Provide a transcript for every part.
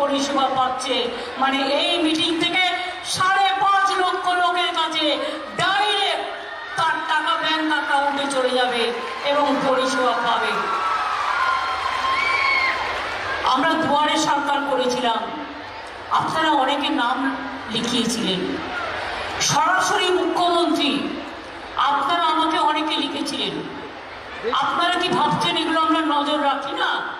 পরিষেবা পাচ্ছে। মানে এই মিটিং থেকে সাড়ে পাঁচ লক্ষ লোকের কাছে ডাইরেক্ট তার টাকা ব্যাংক অ্যাকাউন্টে চলে যাবে এবং পরিষেবা পাবে। আমরা দুয়ারে সরকার করেছিলাম। আপনারা অনেকে নাম লিখিয়েছিলেন। সরাসরি মুখ্যমন্ত্রী, আপনারা আমাকে অনেকে লিখেছিলেন। আপনারা কি ভাবছেন এগুলো আমরা নজর রাখি না?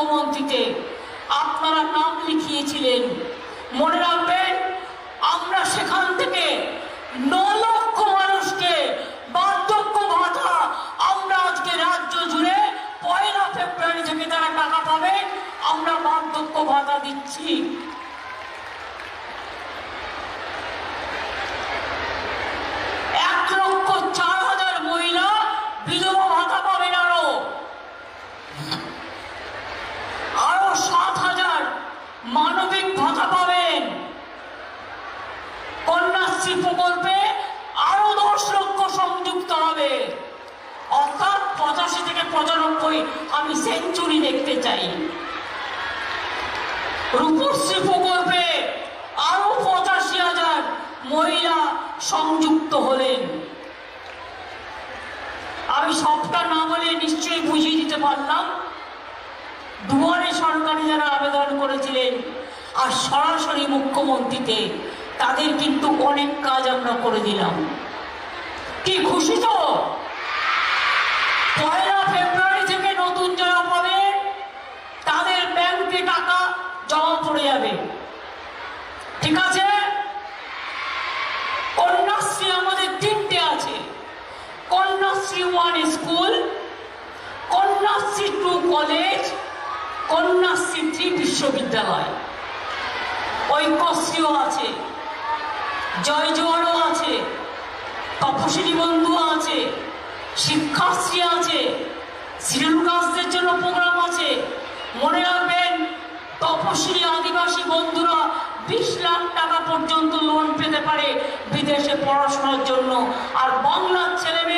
মুখ্যমন্ত্রীতে আপনারা নাম লিখিয়েছিলেন। মনে রাখবেন, আমরা সেখান থেকে ন লক্ষ মানুষকে বার্ধক্য ভাতা আমরা আজকে রাজ্য জুড়ে পয়লা ফেব্রুয়ারি থেকে তারা টাকা পাবে, আমরা বার্ধক্য ভাতা দিচ্ছি এক লক্ষ চার হাজার মহিলা বিধবা ভাতা পাবেন আরও আরও সাত হাজার মানবিক ভাতা পাবেন। কন্যাশ্রী প্রকল্পে আরও দশ লক্ষ সংযুক্ত হবে। অর্থাৎ পঁচাশি থেকে পঁচানব্বই আমি সেঞ্চুরি দেখতে চাই। রূপশ্রী প্রকল্পে আরও পঁচাশি হাজার মহিলা সংযুক্ত হলেন। আমি সবটা না বলে নিশ্চয়ই বুঝিয়ে দিতে পারলাম। দুয়ারে সরকারি যারা আবেদন করেছিলেন আর সরাসরি মুখ্যমন্ত্রীতে তাদের কিন্তু অনেক কাজ আমরা করে দিলাম। কি খুশি তো? পয়লা ফেব্রুয়ারি থেকে নতুন যারা পাবে, তাদের ব্যাংকে টাকা জমা পড়ে যাবে। ঠিক আছে? কন্যাশ্রী আমাদের তিনটে আছে। Kanyashree one school Kanyashree two college Kanyashree three বিশ্ববিদ্যালয়। ঐক্যশ্রীও আছে জয় জোয়ারও আছে তপশিলি বন্ধু আছে, শিক্ষাশ্রী আছে শিডিউল কাস্টদের জন্য প্রোগ্রাম আছে। মনে রাখবেন তপশিলি আদিবাসী বন্ধুরা বিশ লাখ টাকা পর্যন্ত লোন পেতে পারে বিদেশে পড়াশোনার জন্য। আর বাংলার ছেলেমেয়েরা